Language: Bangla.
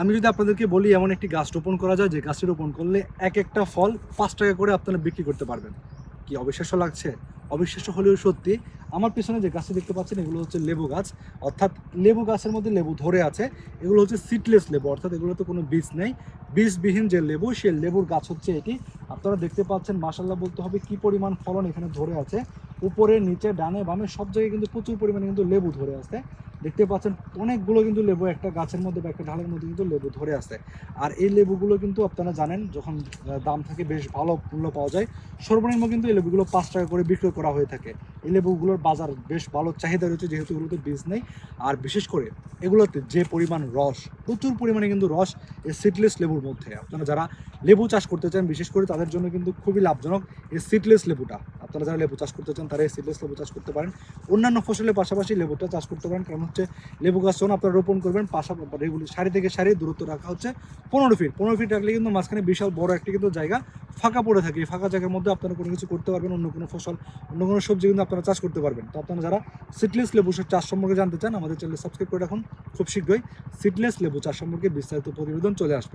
আমি যদি আপনাদেরকে বলি, এমন একটি গাছ রোপণ করা যায়, যে গাছটি রোপণ করলে এক একটা ফল পাঁচ টাকা করে আপনারা বিক্রি করতে পারবেন। কি অবিশ্বাস্য লাগছে? অবিশ্বাস্য হলেও সত্যি, আমার পিছনে যে গাছটি দেখতে পাচ্ছেন, এগুলো হচ্ছে লেবু গাছ। অর্থাৎ লেবু গাছের মধ্যে লেবু ধরে আছে, এগুলো হচ্ছে সিটলেস লেবু, অর্থাৎ এগুলোতে কোনো বীজ নেই। বীজবিহীন যে লেবু, সেই লেবুর গাছ হচ্ছে এটি। আপনারা দেখতে পাচ্ছেন মাসাল্লাহ বলতে হবে কি পরিমাণ ফলন এখানে ধরে আছে। উপরে, নিচে, ডানে, বামে, সব জায়গায় কিন্তু প্রচুর পরিমাণে কিন্তু লেবু ধরে আছে। দেখতে পাচ্ছেন, অনেকগুলো কিন্তু লেবু, একটা গাছের মধ্যে বা একটা ঢালের মধ্যে কিন্তু লেবু ধরে আছে আর এই লেবুগুলো কিন্তু আপনারা জানেন, যখন দাম থাকে বেশ ভালো মূল্য পাওয়া যায়, সর্বনিম্ন কিন্তু এই লেবুগুলো পাঁচ টাকা করে বিক্রয় করা হয়ে থাকে। এই লেবুগুলোর বাজার বেশ ভালো চাহিদা রয়েছে, যেহেতু এগুলোতে বীজ নেই। আর বিশেষ করে, এগুলোতে যে পরিমাণ রস, প্রচুর পরিমাণে কিন্তু রস এই সিডলেস লেবুর মধ্যে। আপনারা যারা লেবু চাষ করতে চান, বিশেষ করে তাদের জন্য কিন্তু খুবই লাভজনক এই সিডলেস লেবুটা। আপনারা যারা লেবু চাষ করতে চান তারা সিডলেস লেবু চাষ করতে পারেন। অন্যান্য ফসলের পাশাপাশি লেবুটা চাষ করতে পারেন। কারণ হচ্ছে? লেবু গাছ যখন আপনারা রোপণ করবেন পাশাপাশি এগুলি সারি থেকে সারি দূরত্ব রাখা হচ্ছে পনেরো ফিট পনেরো ফিট রাখলে কিন্তু মাঝখানে বিশাল বড় একটি কিন্তু জায়গা ফাঁকা পড়ে থাকে। এই ফাঁকা জায়গার মধ্যে আপনারা কোনো কিছু করতে পারবেন, অন্য কোনো ফসল, অন্য কোনো সবজি কিন্তু আপনারা চাষ করতে পারবেন। তো আপনারা যারা সিডলেস লেবু চাষ সম্পর্কে জানতে চান, আমাদের চ্যানেল সাবস্ক্রাইব করে রাখুন। খুব শীঘ্রই সিডলেস লেবু চাষ সম্পর্কে বিস্তারিত প্রতিবেদন চলে আসবে।